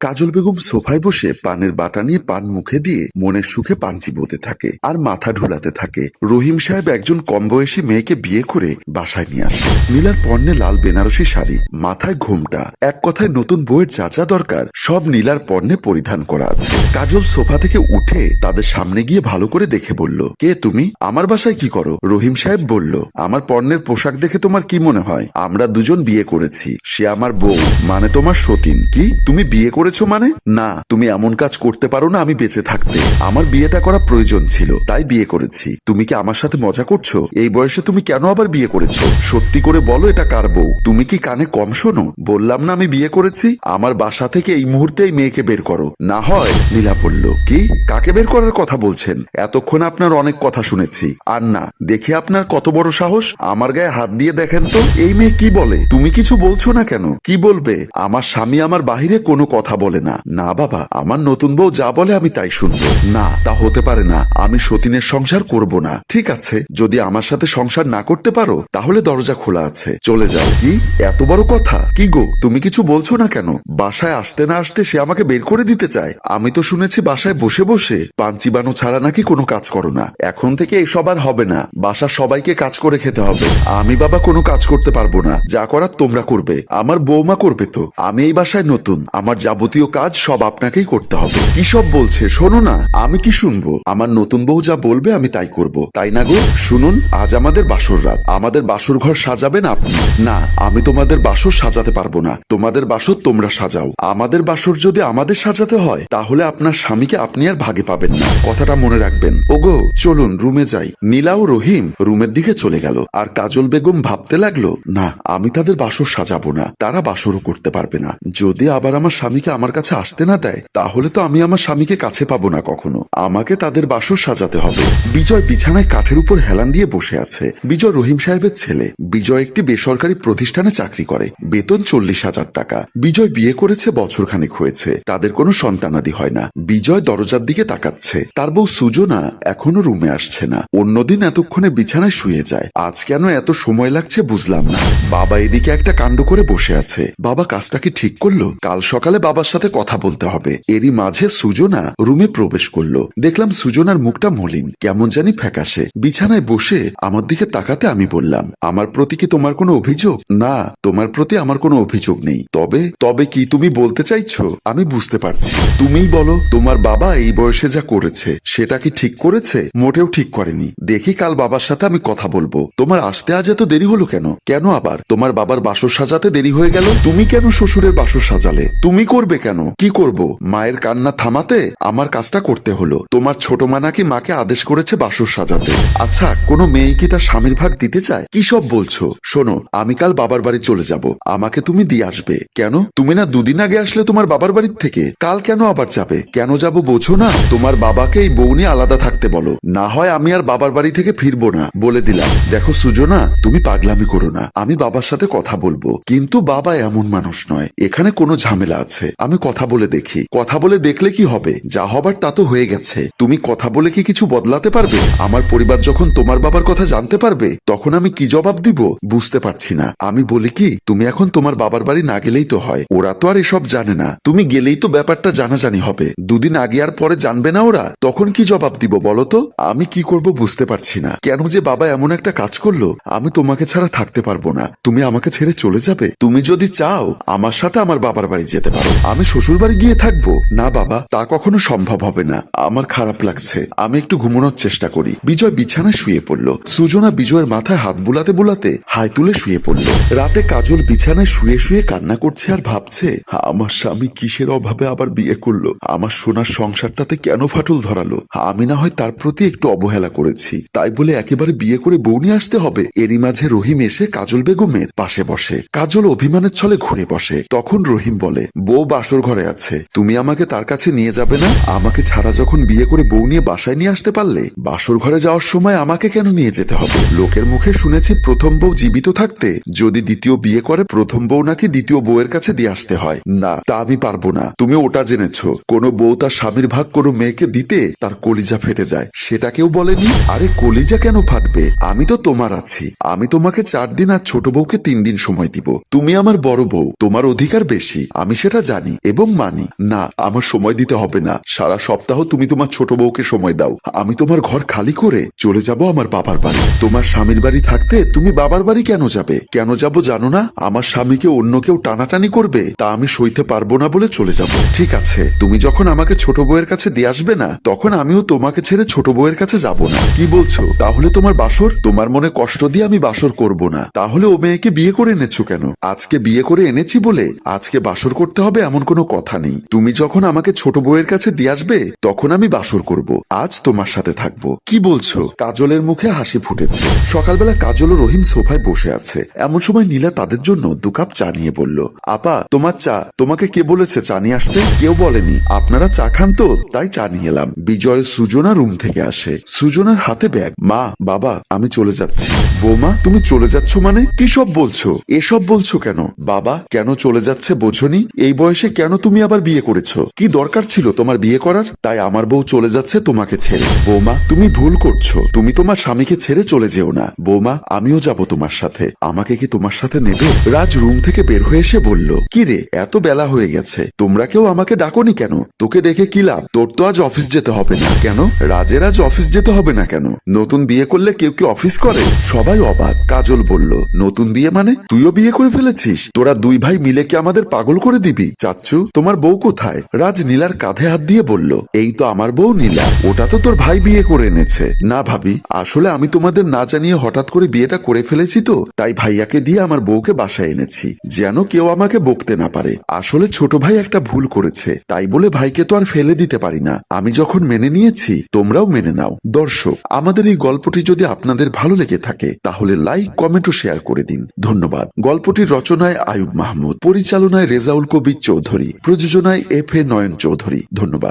কাজল বেগম সোফায় বসে পানের বাটা নিয়ে পান মুখে দিয়ে মনের সুখে পান চিবোতে থাকে আর মাথা ঢুলাতে থাকে। রহিম সাহেব একজন কম বয়সী মেয়েকে বিয়ে করে বাসায় নিয়ে আসে। নীলার পণ্যে লাল বেনারসি শাড়ি, মাথায় ঘোমটা, এক কথায় নতুন বইয়ের যা যা দরকার, সব নীলার পণ্যে পরিধান করা আছে। কাজল সোফা থেকে উঠে তাদের সামনে গিয়ে ভালো করে দেখে বলল, কে তুমি? আমার বাসায় কি করো? রহিম সাহেব বলল, আমার পণ্যের পোশাক দেখে তোমার কি মনে হয়? আমরা দুজন বিয়ে করেছি। সে আমার বউ মানে তোমার সতীন। কি? তুমি বিয়ে করেছ মানে? না, তুমি এমন কাজ করতে পারো না আমি বেঁচে থাকতে। আমার বিয়েটা করা প্রয়োজন ছিল, তাই বিয়ে করেছি। তুমি কি আমার সাথে মজা করছ? এই বয়সে তুমি কেন আবার বিয়ে করেছ? সত্যি করে বলো, এটা কার বউ? তুমি কি কানে কম শোনো? বললাম না আমি বিয়ে করেছি? আমার বাসা থেকে এই মুহূর্তে এই মেয়েকে বের করো। না হয়, নীলা বলল, কি? কাকে বের করার কথা বলছেন? এতক্ষণ আপনার অনেক কথা শুনেছি। আর না, দেখে আপনার কত বড় সাহস? আমার গায়ে হাত দিয়ে দেখেন তো। এই মেয়ে কি বলে? তুমি কিছু বলছো না কেন? কি বলবে? আমার স্বামী আমার বাহিরে কোনো কথা বলে না। না, বাবা, আমার নতুন বউ যা বলে আমি তাই শুনব। না, তা হতে পারে না। আমি সতীনের সংসার করব না। ঠিক আছে, যদি আমার সাথে সংসার না করতে পারো, তাহলে দরজা খোলা আছে। চলে যাও। কি? এত বড় কথা? কি গো, তুমি কিছু বলছো না কেন? বাসায় আসতে না আসতে সে আমাকে বের করে দিতে চায়। আমি তো শুনেছি বাসায় বসে বসে পান চিবানো ছাড়া নাকি কোনো কাজ করো না। এখন থেকে এসব আর হবে না। বাসার সবাইকে কাজ করে খেতে হবে। আমি, বাবা, কোনো কাজ করতে পারব না। যা করার তোমরা করবে। আমার বৌমা করবে তো। আমি এই বাসায় নতুন। আমার যাবতীয় কাজ সব আপনাকেই করতে হবে। কি সব বলছে? শোনো না, আমি কি শুনব? আমার নতুন বউ যা বলবে, আমি তাই করব। তাই না গো? শুনুন, আজ আমাদের বাসর রাত। আমাদের বাসর ঘর সাজাবেন আপনি? না, আমি তোমাদের বাসর সাজাতে পারব না। তোমাদের বাসর তোমরা সাজাও। আমাদের বাসর যদি আমাদের সাজাতে হয়, তাহলে আপনার স্বামীকে আপনি আর ভাগে পাবেন না। কথাটা মনে রাখবেন। ওগো, চলুন, রুমে যাই। নীলা ও রহিম রুমের দিকে চলে গেল। আর কাজল বেগম ভাবতে লাগল, না, আমি তাদের বাসর সাজাবো না। তারা বাসরও করতে পারবে না। যদি আবার আমার স্বামীকে আমার কাছে আসতে না দেয়, তাহলে তো আমি আমার স্বামীকে কাছে পাবো না কখনো। আমাকে তাদের বাসর সাজাতে হবে। বিজয় বিছানায় কাঠের উপর হেলান দিয়ে বসে আছে। বিজয় রহিম সাহেবের ছেলে। বিজয় একটি বেসরকারি প্রতিষ্ঠানে চাকরি করে। বেতন চল্লিশ হাজার টাকা। বিজয় বিয়ে করেছে বছর খানিক হয়েছে। তাদের কোনো সন্তানাদি হয় না। বিজয় দরজার দিকে তাকাচ্ছে। তার বউ সুজনা এখনও রুমে আসছে না। অন্যদিন এতক্ষণে বিছানায় শুয়ে যায়। আজ কেন এত সময় লাগছে বুঝলাম না। বাবা এদিকে একটা কাণ্ড করে বসে আছে। বাবা কাজটা কি ঠিক করল? কাল সকালে বাবার সাথে কথা বলতে হবে। এরই মাঝে সুজনা রুমে প্রবেশ করল। দেখলাম সুজনার মুখটা মলিন। কেমন জানি ফ্যাকাশে। বিছানায় বসে আমার দিকে তাকাতে আমি বললাম, আমার প্রতি কি তোমার কোনো অভিযোগ? না, তোমার প্রতি আমার কোনো অভিযোগ নেই। তবে তবে কি তুমি বলতে চাইছো? আমি বুঝতে পারছি। তুমিই বলো, তোমার বাবা এই বয়সে যা করেছে, সেটা কি ঠিক করেছে? মোটেও ঠিক করেনি। দেখি কাল বাবার সাথে আমি কথা বলব। তোমার আসতে আজ এত দেরি হলো কেন? কেন আবার? তোমার বাবার বাসর সাজাতে দেরি হয়ে গেল? তুমি কেন শ্বশুরের বাসর সাজালে? তুমি করবে কেন? কি করব? মায়ের কান্না থামাতে আমার কাজটা করতে হলো। তোমার ছোট মা নাকি মাকে আদেশ করেছে বাসর সাজাতে। আচ্ছা কোনো মেয়ে কি তার স্বামীর ভাগ দিতে চায়? কি সব বলছো? শোনো, আমি কাল বাবার বাড়ি চলে যাব। আমাকে তুমি দিয়ে আসবে। কেন? তুমি না দুদিন আগে আসলে তোমার বাবার বাড়ির থেকে। কাল কেন আবার যাবে? কেন যাব বোঝো না? তোমার বাবাকে এই বউ আলাদা থাকতে বলো। না হয় আমি আর বাবার বাড়ি থেকে ফিরবো না, বলে দিলাম। দেখো সুজনা, তুমি পাগলামি করো না। আমি বাবার সাথে কথা বলব। কিন্তু বাবা এমন মানুষ নয়। এখানে কোনো ঝামেলা আছে। আমি কথা বলে দেখি। কথা বলে দেখলে কি হবে? যা হবার তা তো হয়ে গেছে। তুমি কথা বলে কি কিছু বদলাতে পারবে? আমার পরিবার যখন তোমার বাবার কথা জানতে পারবে, তখন আমি কি জবাব দিব? বুঝতে পারছি না। আমি বলি কি, তুমি এখন তোমার বাবার বাড়ি না গেলেই তো হয়। ওরা তো আর এসব জানে না। তুমি গেলেই তো ব্যাপারটা জানাজানি হবে। দুদিন আগে আর পরে জানবে না ওরা। তখন কি জবাব দিব বলো তো? আমি কি করব বুঝতে পারছি না। কেন যে বাবা এমন একটা কাজ করল, আমি তোমাকে ছাড়া থাকতে পারব না। তুমি আমাকে ছেড়ে চলে যাবে। তুমি যদি চাও, আমার সাথে আমার বাবার বাড়ি যেতে পারো। আমি শ্বশুর বাড়ি গিয়ে থাকব? না বাবা, তা কখনো সম্ভব হবে না। আমার খারাপ লাগছে। আমি একটু ঘুমানোর চেষ্টা করি। বিজয় বিছানায় শুয়ে পড়ল। সুজনা বিজয়ের মাথায় হাত বুলাতে বুলাতে হাই তুলে শুয়ে পড়ল। রাতে কাজল বিছানায় শুয়ে শুয়ে কান্না করছে আর ভাবছে, আমার স্বামী কিসের অভাবে আবার বিয়ে করল? আমার সোনার সংসারটাতে কেন ফাটল ধরালো? আমি না হয় তার প্রতি একটু অবহেলা করেছি। তাই বলে একেবারে বিয়ে করে বউ নিয়ে আসতে হবে? এরই মাঝে রহিম এসে কাজল বেগমের পাশে বসে। কাজল অভিমানের ছলে ঘুরে বসে। তখন রহিম বলে, বউ বাসর ঘরে আছে। তুমি আমাকে তার কাছে নিয়ে যাবে না? আমাকে ছাড়া যখন বিয়ে করে বউ নিয়ে বাসায় নিয়ে আসতে পারলে, বাসর ঘরে যাওয়ার সময় আমাকে কেন নিয়ে যেতে হবে? লোকের মুখে শুনেছি প্রথম বউ জীবিত থাকতে, যদি দ্বিতীয় বিয়ে করে, প্রথম বউ নাকি দ্বিতীয় বউয়ের কাছে দিয়ে আসতে হয়। না, তা আমি পারব না। তুমি ওটা জেনেছো। কোনো বউ তার স্বামীর ভাগ কোনো মেয়েকে দিতে তার কলিজা ফেটে যায়। সেটা কেউ বলেনি? আরে, কলিজা কেন ফাটবে? আমি তো তোমার আছি। আমি তোমাকে চার দিন আর ছোট বউকে তিন দিন সময় দিব। তুমি আমার বড় বউ। তোমার অধিকার বেশি। আমি সেটা জানি। জানি এবং মানি। না, আমার সময় দিতে হবে না। সারা সপ্তাহ তুমি তোমার ছোট বউকে সময় দাও। আমি তোমার ঘর খালি করে চলে যাব আমার বাবার বাড়ি। তোমার স্বামীর বাড়ি থাকতে তুমি বাবার বাড়ি কেন যাবে? কেন যাব জানো না? আমার স্বামীকে অন্য কেউ টানাটানি করবে, তা আমি সইতে পারব না বলে চলে যাব। ঠিক আছে, তুমি যখন আমাকে ছোট বউয়ের কাছে দিয়ে আসবে না, তখন আমিও তোমাকে ছেড়ে ছোট বউয়ের কাছে যাব না। কি বলছো? তাহলে তোমার বাসর? তোমার মনে কষ্ট দিয়ে আমি বাসর করব না। তাহলে ও মেয়েকে বিয়ে করে এনেছো কেন? আজকে বিয়ে করে এনেছি বলে আজকে বাসর করতে হবে এমন কোনো কথা নেই। তুমি যখন আমাকে ছোট বউয়ের কাছে দিয়ে আসবে, তখন আমি বাসর করব। আজ তোমার সাথে থাকব। কি বলছো? কাজলের মুখে হাসি ফুটেছে। সকালবেলা কাজল ও রহিম সোফায় বসে আছে। এমন সময় নীলা তাদের জন্য দু কাপ চা নিয়ে বলল, আপা, তোমার চা, তোমাকে কে বলেছে চা নিয়ে আসতে? কেউ বলেনি। আপনারা চা খান তো, তাই চা নিয়ে এলাম। বিজয় সুজনা রুম থেকে আসে। সুজনার হাতে ব্যাগ, মা, বাবা, আমি চলে যাচ্ছি। বৌমা, তুমি চলে যাচ্ছ মানে? কি সব বলছো? এসব বলছো কেন? বাবা, কেন চলে যাচ্ছে বোঝনি? এই বয়সে কেন তুমি আবার বিয়ে করেছ? কি দরকার ছিল তোমার বিয়ে করার? তাই আমার বউ চলে যাচ্ছে তোমাকে ছেড়ে। বৌমা, তুমি ভুল করছ। তুমি তোমার স্বামীকে ছেড়ে চলে যেও না। বৌমা, আমিও যাব তোমার সাথে। আমাকে কি তোমার সাথে নেবে? রাজ রুম থেকে বের হয়ে এসে বলল, কি রে, এত বেলা হয়ে গেছে। তোমরা কেউ আমাকে ডাকোনি কেন? তোকে ডেকে কি লাভ? তোর তো আজ অফিস যেতে হবে না। কেন? রাজের আজ অফিস যেতে হবে না কেন? নতুন বিয়ে করলে কেউ কি অফিস করে? সবাই অবাক। কাজল বলল, নতুন বিয়ে মানে? তুইও বিয়ে করে ফেলেছিস? তোরা দুই ভাই মিলে কি আমাদের পাগল করে দিবি? চাচ্ছু তোমার বউ কোথায়? রাজ নীলার কাঁধে হাত দিয়ে বলল, এই তো আমার বউ নীলা। ওটা তো তোর ভাই বিয়ে করে এনেছে। না ভাবি, আসলে আমি তোমাদের না জানিয়ে হঠাৎ করে বিয়েটা করে ফেলেছি তো, তাই ভাইয়াকে দিয়ে আমার বউকে বাসায় এনেছি। যেন কেউ আমাকে বকতে না পারে। আসলে ছোট ভাই একটা ভুল করেছে। তাই বলে ভাইকে তো আর ফেলে দিতে পারি না। আমি যখন মেনে নিয়েছি, তোমরাও মেনে নাও। দর্শক, আমাদের এই গল্পটি যদি আপনাদের ভালো লেগে থাকে, তাহলে লাইক, কমেন্ট ও শেয়ার করে দিন। ধন্যবাদ। গল্পটির রচনায় আয়ুব মাহমুদ, পরিচালনায় রেজাউল কবির চৌধুরী। প্রযোজনায় এফ এ নয়ন চৌধুরী। ধন্যবাদ।